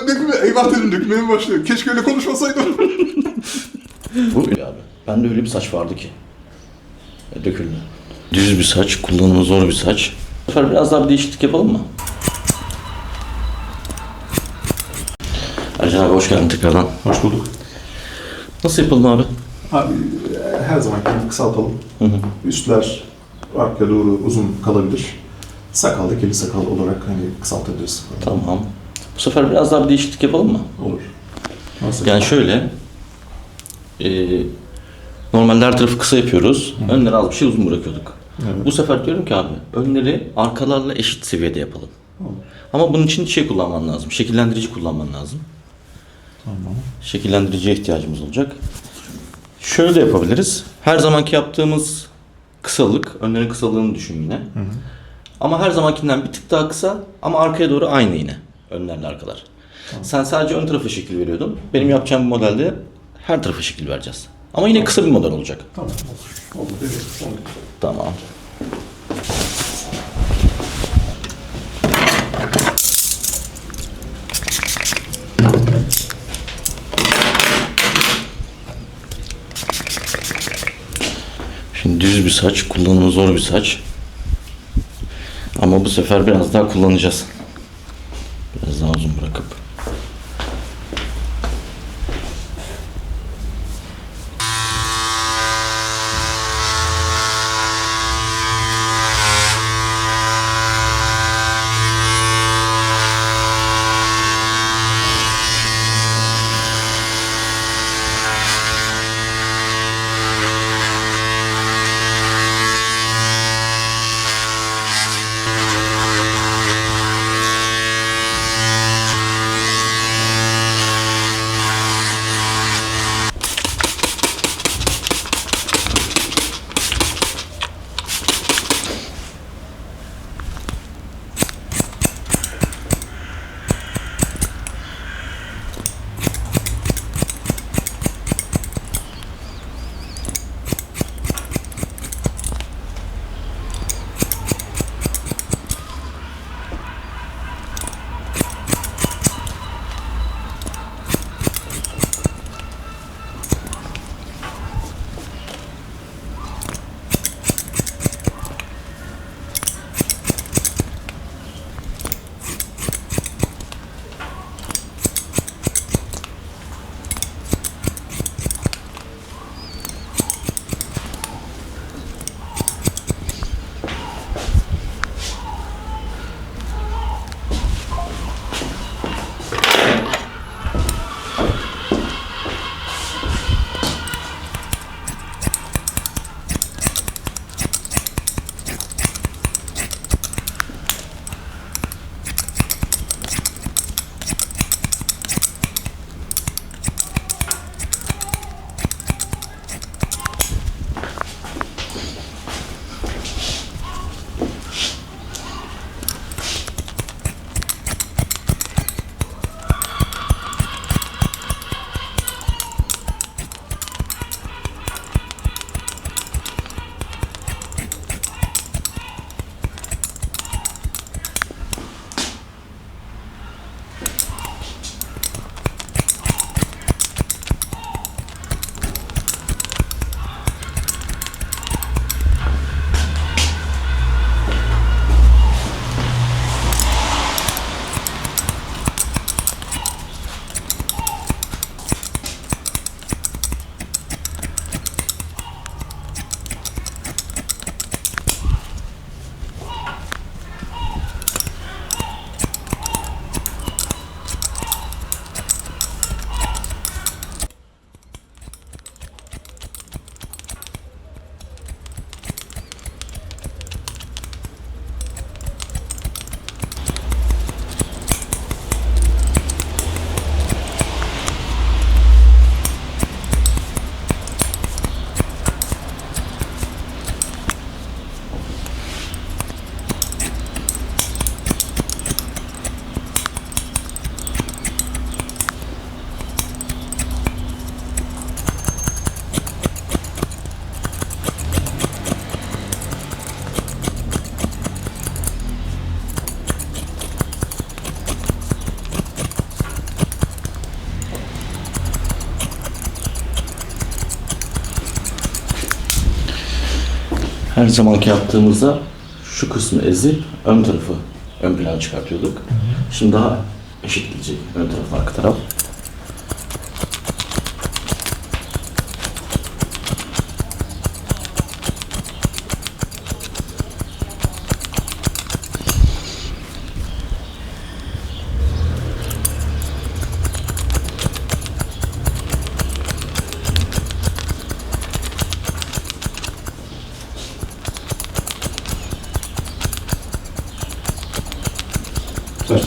ben dökme, eyvah dedim dökmeye mi başlıyor? Keşke öyle konuşmasaydım. Bu abi. Bende öyle bir saç vardı ki. E, döküldü. Düz bir saç, kullanımı zor bir saç. Bu sefer biraz daha bir değişiklik yapalım mı? Ercan abi hoş geldin tekrardan. Hoş bulduk. Nasıl yapalım abi? Abi e, her zaman kendini kısaltalım. Üstler arkaya doğru uzun kalabilir. Sakal da kirli sakal olarak hani kısaltabiliriz. Tamam. Bu sefer biraz daha bir değişiklik yapalım mı? Olur. Nasıl? Yani şöyle. E, normalde her tarafı kısa yapıyoruz. Önleri az bir şey uzun bırakıyorduk. Evet. Bu sefer diyorum ki abi önleri arkalarla eşit seviyede yapalım. Tamam. Ama bunun için şey kullanman lazım. Şekillendirici kullanman lazım. Tamam. Şekillendiriciye ihtiyacımız olacak. Şöyle de yapabiliriz. Her zamanki yaptığımız kısalık, önlerin kısalığını düşün yine. Ama her zamankinden bir tık daha kısa ama arkaya doğru aynı yine. Önlerle arkalar. Sen sadece ön tarafa şekil veriyordun. Benim yapacağım bu modelde her tarafa şekil vereceğiz. Ama yine kısa bir model olacak. Tamam olur. Olur. Evet. Olur. Tamam. Şimdi düz bir saç, kullanımı zor bir saç. Ama bu sefer biraz daha kullanacağız. Her zamanki yaptığımızda şu kısmı ezip ön tarafı ön plana çıkartıyorduk. Şimdi daha eşit gidecek ön taraf arka taraf.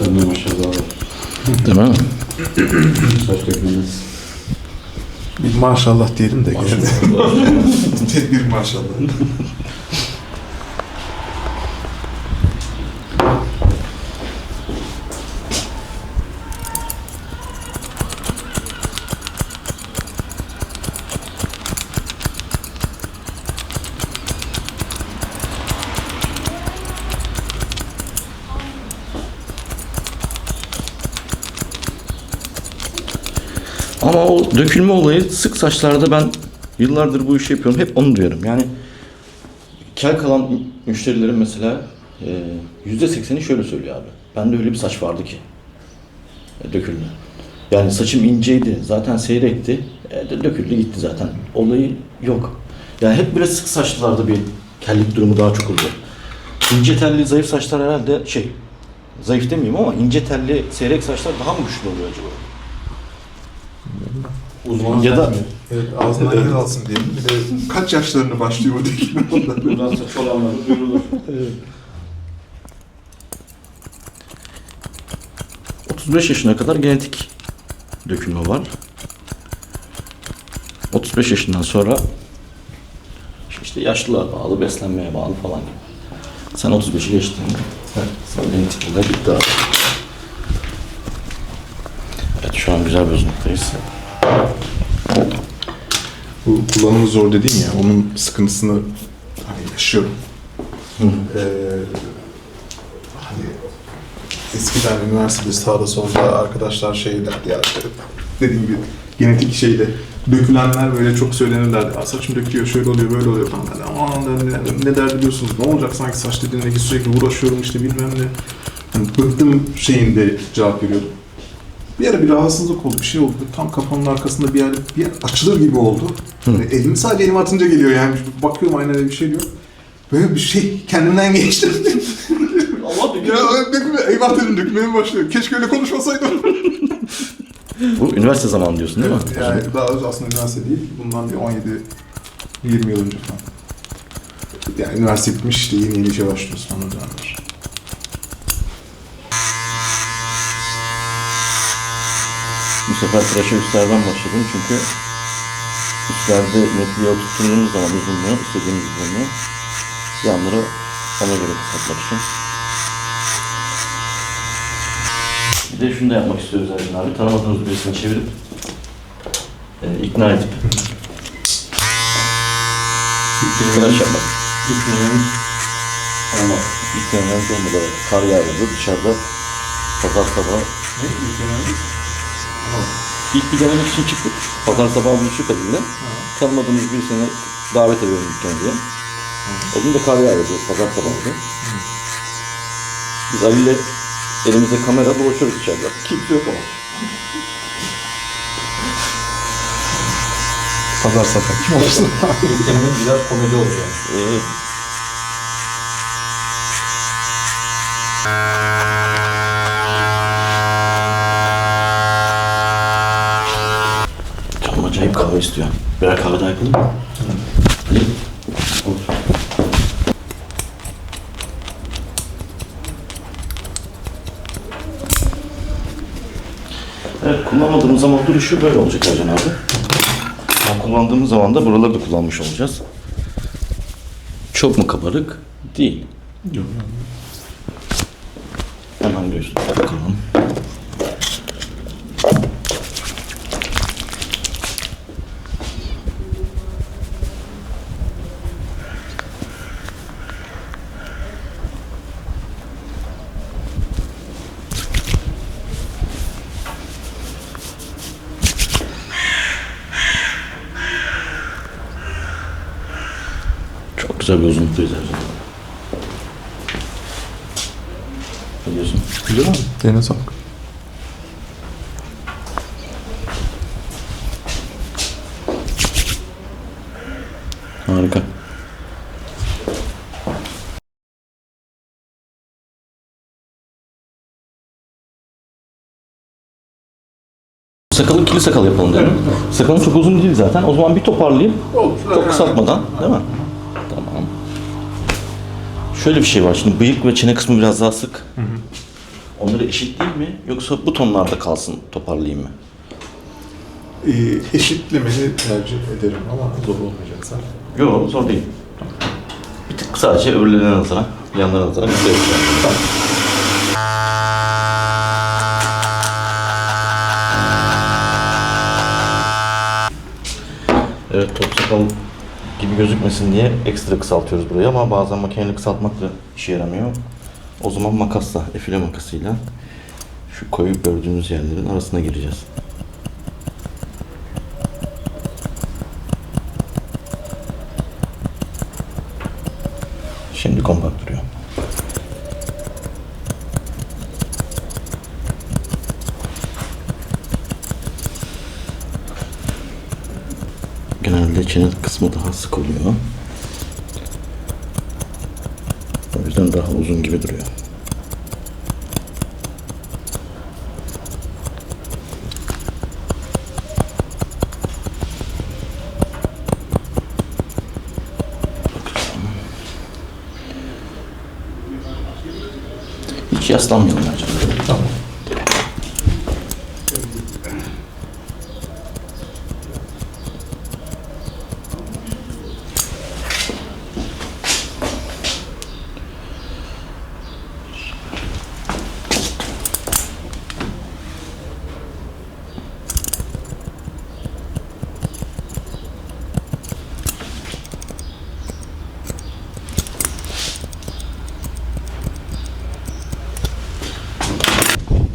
Saçlarında maşallah var. Değil mi? Saç dökülmez. Bir maşallah diyelim de de. bir maşallah. Ama o dökülme olayı sık saçlarda ben yıllardır bu işi yapıyorum. Hep onu diyorum. Yani kel kalan müşterilerin mesela e, yüzde sekseni şöyle söylüyor abi. Bende öyle bir saç vardı ki. E, döküldü. Yani saçım inceydi. Zaten seyrekti. E, döküldü gitti zaten. Olayı yok. Yani hep böyle sık saçlılarda bir kellik durumu daha çok oluyor. İnce telli zayıf saçlar herhalde şey zayıf demeyeyim ama ince telli seyrek saçlar daha mı güçlü oluyor acaba? Uzman Ya da- Evet, ağzından yer alsın diyelim. Bir de kaç yaşlarında başlıyor bu ondan. Buradan saç olanları duyurulur. 35 yaşına kadar genetik dökülme var. 35 yaşından sonra işte yaşlılığa bağlı, beslenmeye bağlı falan gibi. Sen 35'i geçtin. Sen, sen genetik olarak bitti abi. Evet şu an güzel bir uzunluktayız. Bu kullanımı zor dediğin ya, onun sıkıntısını hani yaşıyorum. Ee, hani eskiden üniversitede sağda solda arkadaşlar şey derdi ya dediğim gibi genetik şeyde dökülenler böyle çok söylenirlerdi. "Aa, saçım döküyor, şöyle oluyor, böyle oluyor falan. Ben, Aman ben ne, ne der biliyorsunuz, ne olacak sanki saç dediğinde ki sürekli uğraşıyorum işte bilmem ne. Hani bıktım şeyinde cevap veriyordum. Bir ara bir rahatsızlık oldu, bir şey oldu. Tam kafanın arkasında bir yer, bir yer açılır gibi oldu. Hani elimi sadece elime atınca geliyor yani. Bakıyorum aynada bir şey diyor. Böyle bir şey kendimden geçti. Allah ya eyvah dedim dökülmeye başlıyor. Keşke öyle konuşmasaydım. Bu üniversite zamanı diyorsun değil mi? yani daha önce aslında üniversite değil. Bundan bir 17 20 yıl önce falan. Yani üniversite bitmiş işte yeni yeni işe başlıyoruz falan o dönemler. Bu sefer tıraşa üstlerden başladım çünkü üstlerde netliğe oturttuğumuz zaman uzunluğu, istediğimiz uzunluğu yanları ona göre kısaltmak için. Bir de şunu da yapmak istiyoruz Ercan abi. Tanımadığımız birisini çevirip e, ikna edip tıraş yapmak. Gitmeyen olmaz. İkna edip olmadı. Kar yağıyordu dışarıda. Pazar sabahı Ne? Gitmeyen İlk bir denemek için çıktık. Pazar sabahı buluştuk Ali'yle. Tanımadığımız birisine davet ediyorum dükkana diye. O gün de kar yağıyordu. Pazar sabahıydı. Biz Ali'yle elimizde kamera dolaşıyoruz içeride. Kimse yok ama. Pazar sabah kim olursa. Gitmeyen biraz komedi oluyor. Ee, acayip kahve istiyor. Birer kahve daha yapalım mı? Olur. Evet, kullanmadığımız zaman duruşu böyle olacak Ercan abi. Ama kullandığımız zaman da buraları da kullanmış olacağız. Çok mu kabarık? Değil. Yok. Hemen göğsüne bakalım. Çok güzel uzunluktayız her zaman. Ne diyorsun? Güzel abi. Eline sağlık. Harika. Sakalı ikili sakal yapalım dedim. Sakalın çok uzun değil zaten. O zaman bir toparlayayım. Çok kısaltmadan. Değil mi? Tamam. Şöyle bir şey var. Şimdi bıyık ve çene kısmı biraz daha sık. Onları eşitleyeyim mi? Yoksa bu tonlarda kalsın toparlayayım mı? Ee, eşitlemeni tercih ederim ama zor olmayacaksa. Yok zor değil. Bir tık sadece öbürlerine nazaran, yanlarına nazaran güzel yapacağım. Evet top sakal gibi gözükmesin diye ekstra kısaltıyoruz burayı ama bazen makineyle kısaltmak da işe yaramıyor. O zaman makasla, efile makasıyla şu koyu gördüğünüz yerlerin arasına gireceğiz. Şimdi kompakt duruyor. Genelde çene kısmı daha sık oluyor. O yüzden daha uzun gibi duruyor. Hiç yaslanmayalım bence. Tamam.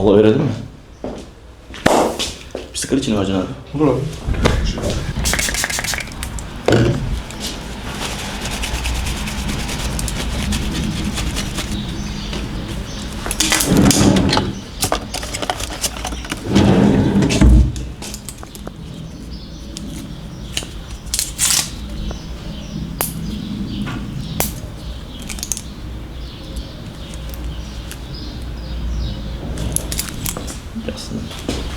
Mola verelim mi? Bir sigara için Ercan abi. Olur abi. Yaslanın.